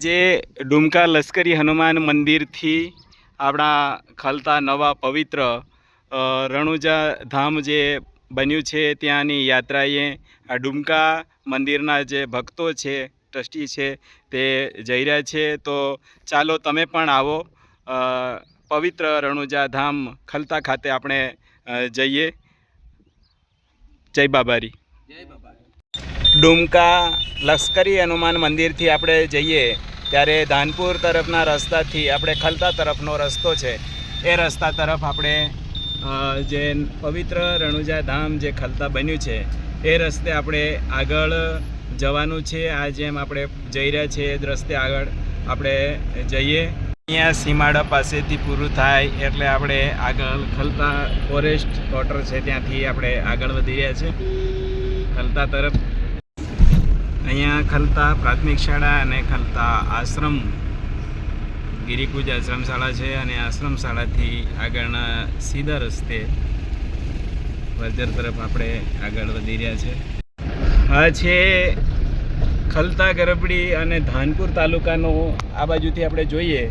જે ડુમકા લશ્કરી હનુમાન મંદિરથી આપણા ખલતા નવા પવિત્ર રણુજા ધામ જે બન્યું છે ત્યાંની યાત્રાએ, આ ડુમકા મંદિરના જે ભક્તો છે, ટ્રસ્ટી છે, તે જઈ રહ્યા છે. તો ચાલો તમે પણ આવો પવિત્ર રણુજા ધામ ખલતા ખાતે આપણે જઈએ. જય બાબારી. ડુમકા લશ્કરી હનુમાન મંદિરથી આપણે જઈએ ત્યારે ધાનપુર તરફના રસ્તાથી આપણે ખલતા તરફનો રસ્તો છે. એ રસ્તા તરફ આપણે જે પવિત્ર રણુજા ધામ જે ખલતા બન્યું છે, એ રસ્તે આપણે આગળ જવાનું છે. આ જેમ આપણે જઈ રહ્યા છીએ એ રસ્તે આગળ આપણે જઈએ. અહીંયા સીમાડા પાસેથી પૂરું થાય એટલે આપણે આગળ ખલતા ફોરેસ્ટ વોટર છે ત્યાંથી આપણે આગળ વધી રહ્યા છીએ ખલતા તરફ અહીંયા ખલતા પ્રાથમિક શાળા અને ખલતા આશ્રમ, ગિરિકુજ આશ્રમ શાળા છે અને આશ્રમ શાળાથી આગળના સીધા રસ્તે વલજર તરફ આપણે આગળ વધી રહ્યા છે. આ છે ખલતા ગરબડી અને ધાનપુર તાલુકાનો આ બાજુથી આપણે જોઈએ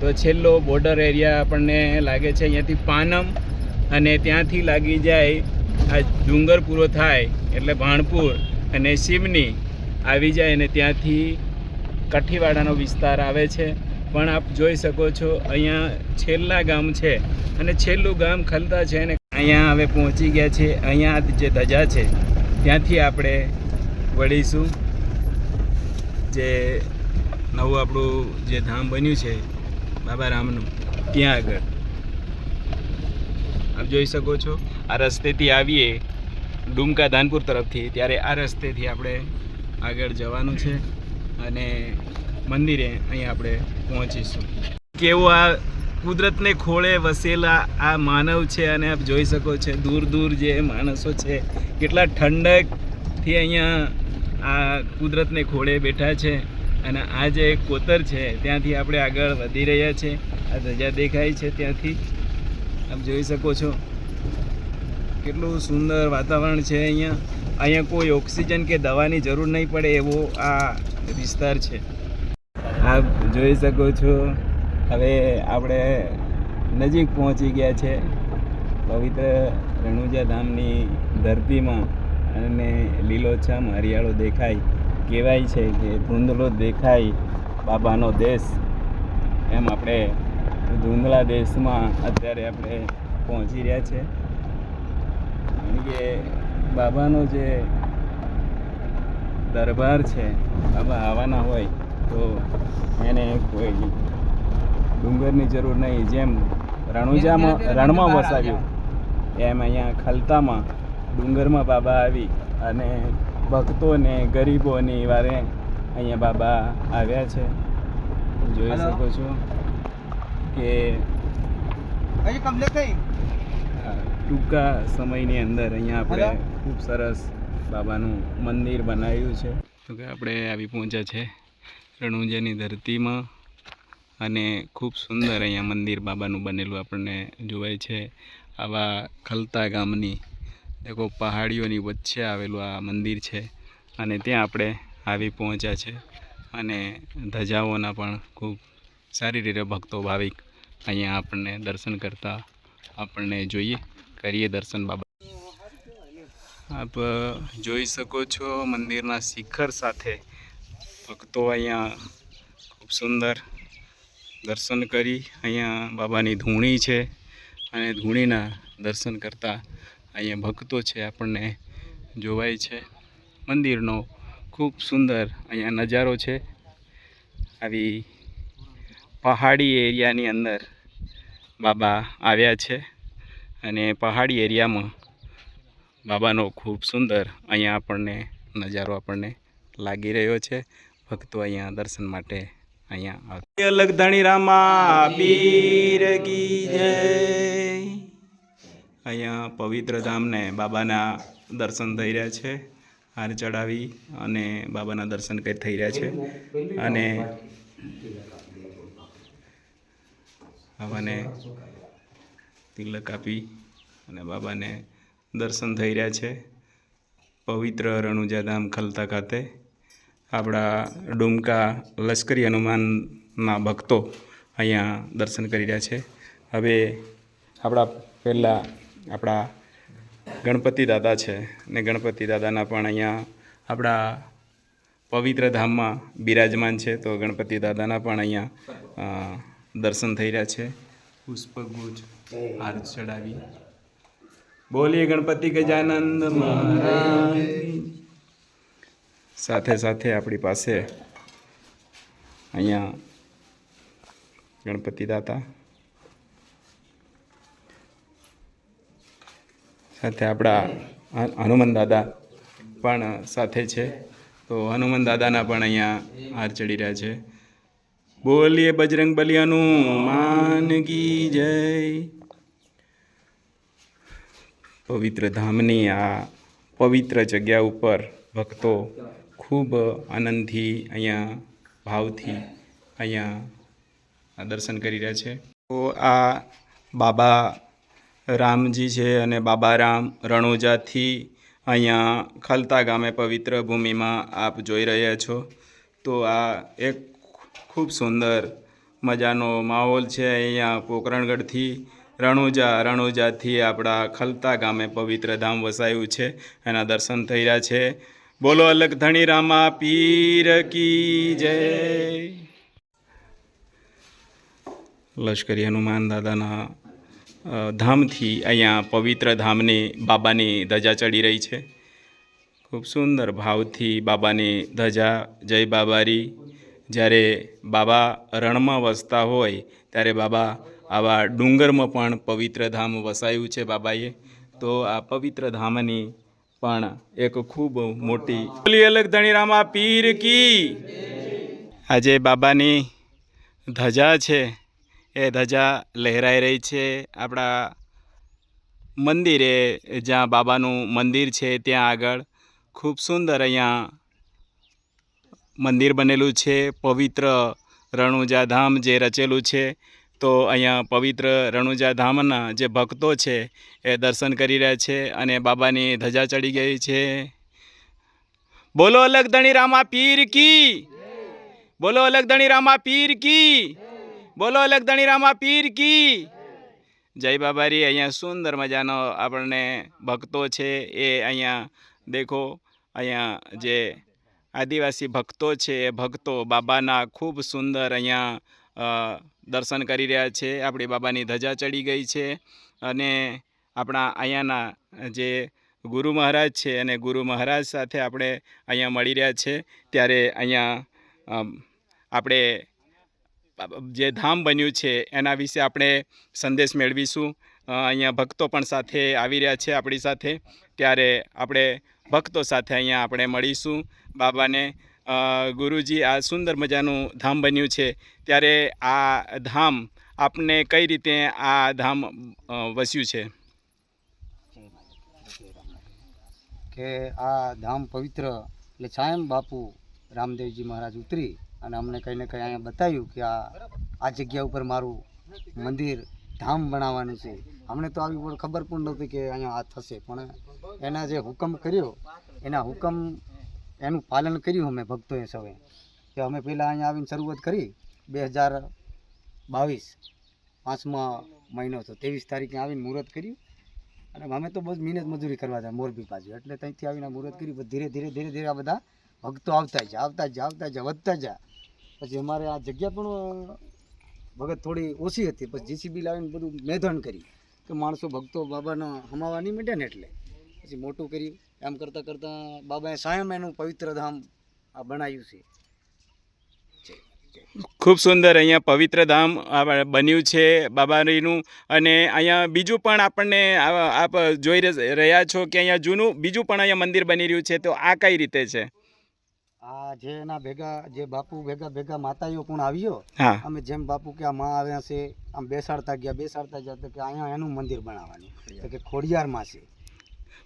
તો છેલ્લો બોર્ડર એરિયા આપણને લાગે છે અહીંયાથી પાનમ અને ત્યાંથી લાગી જાય આ ડુંગર પૂરો થાય એટલે ભાણપુર અને સિમની આવી જાય અને ત્યાંથી કાઠીવાડાનો વિસ્તાર આવે છે. પણ આપ જોઈ શકો છો, અહીંયા છેલ્લા ગામ છે અને છેલ્લું ગામ ખલતા છે અને અહીંયા હવે પહોંચી ગયા છે. અહીંયા જે ધજા છે, ત્યાંથી આપણે વળીશું. જે નવું આપણું જે ધામ બન્યું છે બાબા રામનું ત્યાં આગળ. આપ જોઈ શકો છો, આ રસ્તેથી આવીએ, ડુમકા ધાનપુર તરફથી. ત્યારે આ રસ્તેથી આપણે આગળ જવાનું છે અને મંદિરે અહીં આપણે પહોંચીશું. કેવું આ કુદરતને ખોળે વસેલા આ માનવ છે અને આપ જોઈ શકો છો દૂર દૂર જે માણસો છે, કેટલા ઠંડકથી અહીંયા આ કુદરતને ખોળે બેઠા છે અને આ જે કોતર છે ત્યાંથી આપણે આગળ વધી રહ્યા છે. આ ધજા દેખાય છે ત્યાંથી. આપ જોઈ શકો છો. કેટલું સુંદર વાતાવરણ છે અહીંયા. અહીંયા કોઈ ઓક્સિજન કે દવાની જરૂર નહીં પડે એવો આ વિસ્તાર છે. આપ જોઈ શકો છો, હવે આપણે નજીક પહોંચી ગયા છે પવિત્ર રણુજા ધામની ધરતીમાં અને લીલોછમ હરિયાળો દેખાય. કહેવાય છે કે ધૂંધળો દેખાય બાબાનો દેશ. એમ આપણે ધૂંધળા દેશમાં અત્યારે આપણે પહોંચી રહ્યા છે. કારણ કે બાબાનો જે દરબાર છે બાબા આવવાના હોય તો એને કોઈ ડુંગરની જરૂર નહીં. જેમ રણુજામાં રણમાં વસાવ્યું એમ અહીંયા ખલતામાં ડુંગરમાં બાબા આવી અને ભક્તોને ગરીબોની વારે અહીંયા બાબા આવ્યા છે. જોઈ શકો છો કે કમ્પ્લીટ થઈ ટૂંકા સમયની અંદર અહીંયા આપણે ખૂબ સરસ બાબાનું મંદિર બનાવ્યું છે. તો કે આપણે આવી પહોંચ્યા છે રણુંજાની ધરતીમાં અને ખૂબ સુંદર અહીંયા મંદિર બાબાનું બનેલું આપણને જોવાય છે. આવા ખલતા ગામની દેખો પહાડીઓની વચ્ચે આવેલું આ મંદિર છે અને ત્યાં આપણે આવી પહોંચ્યા છે અને ધજાઓના પણ ખૂબ સારી રીતે ભક્તો ભાવિક અહીંયા આપણને દર્શન કરતા આપણને જોઈએ. કરીએ દર્શન બાબા આપ જોઈ શકો છો મંદિરના શિખર સાથે ભક્તો અહીંયા ખૂબ સુંદર દર્શન કરી અહીંયા બાબાની ધૂણી છે અને ધૂણીના દર્શન કરતા અહીંયા ભક્તો છે આપણને જોવાય છે. મંદિરનો ખૂબ સુંદર અહીંયા નજારો છે. આવી પહાડી એરિયાની અંદર બાબા આવ્યા છે. અને પહાડી એરિયામાં બાબાનો ખૂબ સુંદર અહીંયા આપણને નજારો આપણને લાગી રહ્યો છે. ભક્તો અહીંયા દર્શન માટે અહીંયા અલગ ધણી રામા, પીર કી જય. અહીંયા પવિત્ર ધામને બાબાના દર્શન થઈ રહ્યા છે. હાર ચડાવી અને બાબાના દર્શન કંઈ થઈ રહ્યા છે. અને બાબાને તિલક આપી અને બાબાને દર્શન થઈ રહ્યા છે. પવિત્ર રણુજા ધામ ખલતા ખાતે આપણા ડુમકા લશ્કરી હનુમાનના ભક્તો અહીંયા દર્શન કરી રહ્યા છે. હવે આપણા પહેલાં આપણા ગણપતિ દાદા છે ને ગણપતિ દાદાના પણ અહીંયા આપણા પવિત્ર ધામમાં બિરાજમાન છે તો ગણપતિ દાદાના પણ અહીંયા દર્શન થઈ રહ્યા છે. પુષ્પગુજ હાર ચડાવી. બોલીએ ગણપતિ ગજાનંદ મહારાજ. સાથે સાથે આપણી પાસે અહીંયા ગણપતિ દાતા. સાથે આપણા હનુમાન દાદા પણ સાથે છે. તો હનુમાન દાદાના પણ અહીંયા હાર ચડી રહ્યા છે. બોલીએ બજરંગ બલિયાનું માનગી જય. પવિત્ર ધામની આ પવિત્ર જગ્યા ઉપર ભક્તો ખૂબ આનંદથી અહીંયા ભાવથી અહીંયા દર્શન કરી રહ્યા છે. તો આ બાબા રામજી છે અને બાબા રામ રણુજાથી અહીંયા ખલતા ગામે પવિત્ર ભૂમિમાં આપ જોઈ રહ્યા છો. તો આ એક ખૂબ સુંદર મજાનો માહોલ છે અહીંયા પોકરણગઢથી. રણુજા, રણુજાથી આપણા ખલતા ગામે પવિત્ર ધામ વસાયું છે. એના દર્શન થઈ રહ્યા છે. બોલો અલગ ધણી રામા પીર કી જય. લશ્કરી હનુમાન દાદાના ધામથી અહીંયા પવિત્ર ધામની બાબાની ધજા ચડી રહી છે. ખૂબ સુંદર ભાવથી બાબાની ધજા. જય બાબારી. જ્યારે બાબા રણમાં વસતા હોય, ત્યારે બાબા આવા ડુંગરમાં પણ પવિત્ર ધામ વસાયું છે બાબાએ. તો આ પવિત્ર ધામની પણ એક ખૂબ મોટી બોલી અલગ ધણીરામા પીર કી. આજે બાબાની ધજા છે. એ ધજા લહેરાઈ રહી છે. આપણા મંદિરે જ્યાં બાબાનું મંદિર છે ત્યાં આગળ ખૂબ સુંદર અહીંયા મંદિર બનેલું છે. પવિત્ર રણુજા ધામ જે રચેલું છે. તો અહીંયા પવિત્ર રણુજા ધામના જે ભક્તો છે એ દર્શન કરી રહ્યા છે અને બાબાની ધજા ચડી ગઈ છે. બોલો અલગ ધણી રામા પીર કી. બોલો અલગ ધણી રામા પીર કી. બોલો અલગ ધણી રામા પીર કી. જય બાબારી, અહીંયા સુંદર મજાનો આપણને ભક્તો છે એ અહીંયા દેખો, અહીંયા જે આદિવાસી ભક્તો છે એ ભક્તો બાબાના ખૂબ સુંદર અહીંયા દર્શન કરી રહ્યા છે. આપણી બાબાની ધજા ચડી ગઈ છે અને આપણા અહીંયાના જે ગુરુ મહારાજ છે અને ગુરુ મહારાજ સાથે આપણે અહીંયા મળી રહ્યા છે. ત્યારે અહીંયા આપણે જે ધામ બન્યું છે એના વિશે આપણે સંદેશ મેળવીશું. અહીંયા ભક્તો પણ સાથે આવી રહ્યા છે આપણી સાથે. ત્યારે આપણે ભક્તો સાથે અહીંયા આપણે મળીશું. બાબાને ગુરુજી આ સુંદર મજાનું ધામ બન્યું છે. ત્યારે આ ધામ આપને કઈ રીતે આ ધામ વસ્યું છે? કે આ ધામ પવિત્ર એટલે સાયમ બાપુ રામદેવજી મહારાજ ઉતરી અને અમને કંઈ ને કંઈ અહીંયા બતાવ્યું કે આ આ જગ્યા ઉપર મારું મંદિર ધામ બનાવવાનું છે. અમને તો આવી પણ ખબર પણ નહોતી કે અહીંયા આ થશે. પણ એના જે હુકમ કર્યો, એના હુકમ એનું પાલન કર્યું અમે ભક્તોએ સૌએ. કે અમે પહેલાં અહીંયા આવીને શરૂઆત કરી બે હજાર બાવીસ પાંચમા મહિનો હતો. ત્રેવીસ તારીખે આવીને મુહૂર્ત કર્યું. અને અમે તો બહુ જ મહેનત મજૂરી કરવા જાય મોરબી બાજુ. એટલે ત્યાંથી આવીને મુહૂર્ત કર્યું. ધીરે ધીરે ધીરે ધીરે આ બધા ભક્તો આવતા જાય આવતા જાય આવતા જાય, વધતા જાય. પછી અમારે આ જગ્યા પણ ભગત થોડી ઓછી હતી. પછી જીસીબી લાવીને બધું મેધણ કરી કે માણસો ભક્તો બાબાના હમાવા નહીં માંડ્યા ને એટલે. પછી મોટું કર્યું. એમ કરતાં કરતાં બાબાએ સાયમ એનું પવિત્ર ધામ આ બનાવ્યું છે. ખૂબ સુંદર અહીંયા પવિત્ર ધામ આ બન્યું છે બાબારીનું. અને અહીંયા બીજું પણ આપણને આપ જોઈ રહ્યા છો કે અહીંયા જૂનું બીજું પણ અહીંયા મંદિર બની રહ્યું છે. તો આ કઈ રીતે છે? આ જે એના ભેગા જે બાપુ ભેગા ભેગા માતાઓ પણ આવ્યો. હા. અમે જેમ બાપુ કે આ માં આવ્યા છે આમ બેસાડતા ગયા. બેસાડતા ગયા તો કે અહીંયા એનું મંદિર બનાવવાનું. તો કે ખોડિયારમાં છે.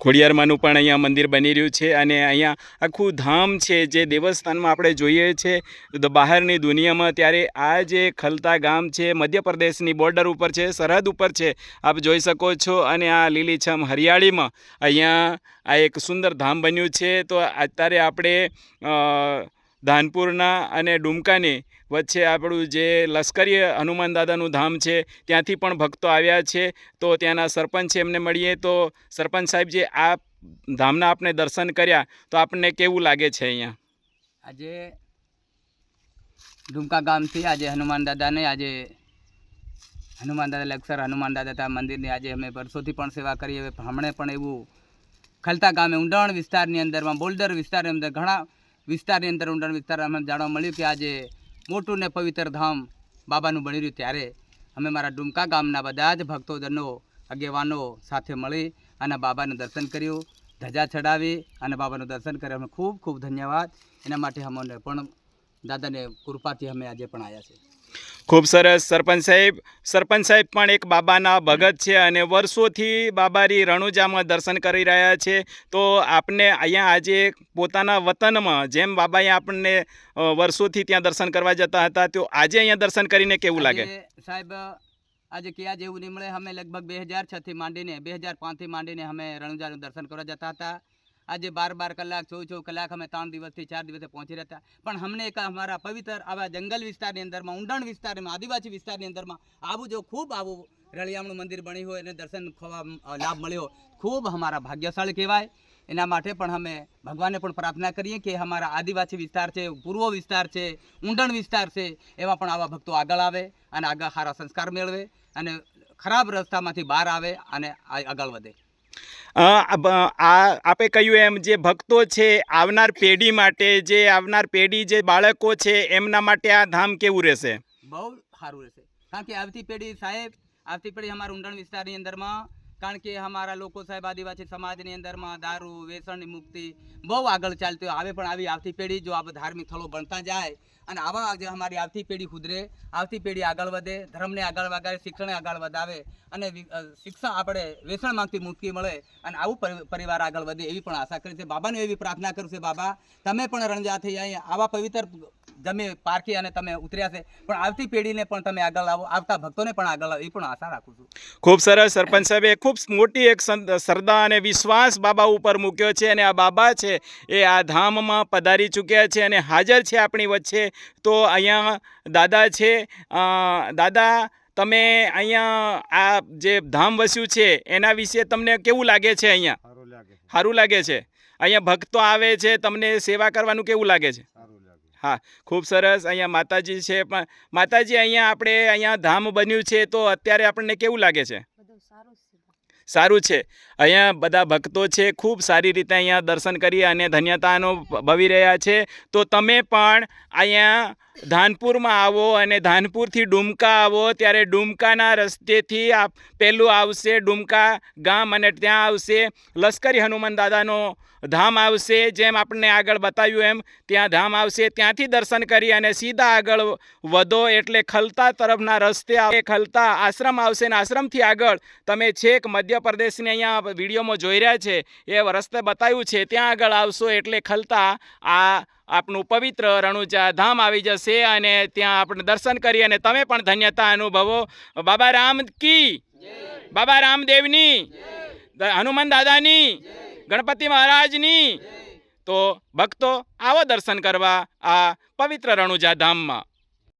ખોડિયારમાંનું પણ અહીંયા મંદિર બની રહ્યું છે અને અહીંયા આખું ધામ છે, જે દેવસ્થાનમાં આપણે જોઈએ છે બહારની દુનિયામાં ત્યારે આ જે ખલતા ગામ છે, મધ્યપ્રદેશની બોર્ડર ઉપર છે, સરહદ ઉપર છે, આપ જોઈ શકો છો અને આ લીલીછમ હરિયાળીમાં અહીંયા આ એક સુંદર ધામ બન્યું છે. તો અત્યારે આપણે ધાનપુરના અને ડુમકાની વચ્ચે આપણું જે લશ્કરી હનુમાન દાદાનું ધામ છે, ત્યાંથી પણ ભક્તો આવ્યા છે. તો ત્યાંના સરપંચ છે એમને મળીએ તો સરપંચ સાહેબ જે આ ધામના આપણે દર્શન કર્યા, તો આપણને કેવું લાગે છે અહીંયા? આજે ડુમકા ગામથી આજે હનુમાન દાદાને, આજે હનુમાન દાદા લેક્ચર, હનુમાન દાદા મંદિરની આજે અમે વર્ષોથી પણ સેવા કરીએ. હવે હમણે પણ એવું ખલતા ગામે ઊંડાણ વિસ્તારની અંદરમાં, બોલ્ડર વિસ્તારની અંદર, ઘણા વિસ્તારની અંદર ઊંડાણ વિસ્તાર અમને જાણવા મળ્યું કે આજે મોટું ને પવિત્ર ધામ બાબાનું બની રહ્યું ત્યારે અમે મારા ડુમકા ગામના બધા જ ભક્તોજનો, આગેવાનો સાથે મળી અને બાબાનું દર્શન કર્યું, ધજા ચડાવી અને બાબાનું દર્શન કર્યું. અમે ખૂબ ખૂબ ધન્યવાદ. એના માટે અમને પણ દાદાને કૃપાથી અમે આજે પણ આવ્યા છે ખૂબ સરસ. સરપંચ સાહેબ સરપંચ સાહેબ પણ એક બાબાના ભગત છે અને વર્ષોથી બાબારી રણુજામાં દર્શન કરી રહ્યા છે. તો આપને અહીંયા આજે પોતાના વતનમાં જેમ બાબાએ આપણને વર્ષોથી ત્યાં દર્શન કરવા જતા હતા, તો આજે અહીંયા દર્શન કરીને કેવું લાગે? સાહેબ, આજે ક્યાં જેવું નહીં અમે લગભગ બે હજાર છથી માંડીને, બે હજાર પાંચથી માંડીને અમે રણુજાનું દર્શન કરવા જતા હતા. આજે બાર બાર કલાક ચૌદ ચૌદ કલાક અમે ત્રણ દિવસથી ચાર દિવસે પહોંચી રહેતા. પણ અમને એક અમારા પવિત્ર આવા જંગલ વિસ્તારની અંદરમાં, ઊંડાણ વિસ્તારમાં, આદિવાસી વિસ્તારની અંદરમાં આવું જો ખૂબ આવું રળિયામણું મંદિર બન્યું હોય અને દર્શન ખોવા લાભ મળ્યો ખૂબ અમારા ભાગ્યશાળી કહેવાય. એના માટે પણ અમે ભગવાનને પણ પ્રાર્થના કરીએ કે અમારા આદિવાસી વિસ્તાર છે, પૂર્વ વિસ્તાર છે, ઊંડણ વિસ્તાર છે, એવા પણ આવા ભક્તો આગળ આવે અને આગળ સારા સંસ્કાર મેળવે અને ખરાબ રસ્તામાંથી બહાર આવે અને આગળ વધે. આપે કહ્યું એમ, જે ભક્તો છે, આવનાર પેઢી માટે, જે આવનાર પેઢી, જે બાળકો છે, એમના માટે આ ધામ કેવું રહેશે બહુ સારું રહેશે કારણ કે આવતી પેઢી, સાહેબ, આવતી પેઢી અમારા ઊંડણ વિસ્તારની અંદરમાં, કારણ કે અમારા લોકો સાહેબ આદિવાસી સમાજની અંદરમાં દારૂ વ્યસનની મુક્તિ બહુ આગળ ચાલતી. આવે પણ આવી આવતી પેઢી જો આ ધાર્મિક સ્થળો બનતા જાય અને આવા જે અમારી આવતી પેઢી સુધરે, આવતી પેઢી આગળ વધે, ધર્મને આગળ વગાડે, શિક્ષણને આગળ વધાવે અને શિક્ષણ આપણે વ્યસનમાંથી મુક્તિ મળે અને આવું પરી- પરિવાર આગળ વધે એવી પણ આશા કરી છે બાબાને એવી પ્રાર્થના કરું છું, બાબા, તમે પણ રણજા થઈ અહીં આવા પવિત્ર જમે પારખી અને તમે ઉતર્યા છે, પણ આવતી પેઢીને પણ તમે આગળ લાવો આવતા ભક્તોને પણ આગળ લાવો એ પણ આશા રાખું છું. ખૂબ સરસ સરપંચ સાહેબે ખૂબ મોટી એક શ્રદ્ધા અને વિશ્વાસ બાબા ઉપર મૂક્યો છે અને આ બાબા છે એ આ ધામમાં પધારી ચૂક્યા છે અને હાજર છે આપણી વચ્ચે. તો અહીંયા દાદા છે દાદા તમે અહીંયા આ જે ધામ વસ્યું છે એના વિશે તમને કેવું લાગે છે અહીંયા? સારું લાગે છે. અહીંયા ભક્તો આવે છે તમને સેવા કરવાનું કેવું લાગે છે? હા ખૂબ સરસ અહીંયા માતાજી છે પણ માતાજી અહીંયા આપણે અહીંયા ધામ બન્યું છે તો અત્યારે આપણને કેવું લાગે છે. સારું છે. અહીંયા બધા ભક્તો છે, ખૂબ સારી રીતે અહીંયા દર્શન કરી અને ધન્યતાનો ભવી રહ્યા છે. તો તમે પણ અહીંયા ધાનપુરમાં આવો અને ધાનપુરથી ડુમકા આવો, ત્યારે ડુમકાના રસ્તેથી આ પહેલું આવશે ડુમકા ગામ અને ત્યાં આવશે લશ્કરી હનુમાન દાદાનો ધામ આવશે, જેમ આપણને આગળ બતાવ્યું એમ, ત્યાં ધામ આવશે. ત્યાંથી દર્શન કરી અને સીધા આગળ વધો એટલે ખલતા તરફના રસ્તે આવે, ખલતા આશ્રમ આવશે ને આશ્રમથી આગળ તમે છેક મધ્યપ્રદેશની અહીંયા વિડીયોમાં જોઈ રહ્યા છે, એ રસ્તે બતાવ્યું છે, ત્યાં આગળ આવશો એટલે ખલતા આ આપનું પવિત્ર રણુજા ધામ આવી જશે અને ત્યાં આપણે દર્શન કરી અને તમે પણ ધન્યતા અનુભવો. બાબા રામ કી? બાબા રામદેવની? હનુમાન દાદાની? ગણપતિ મહારાજની? તો ભક્તો આવો દર્શન કરવા આ પવિત્ર રણુજા ધામમાં.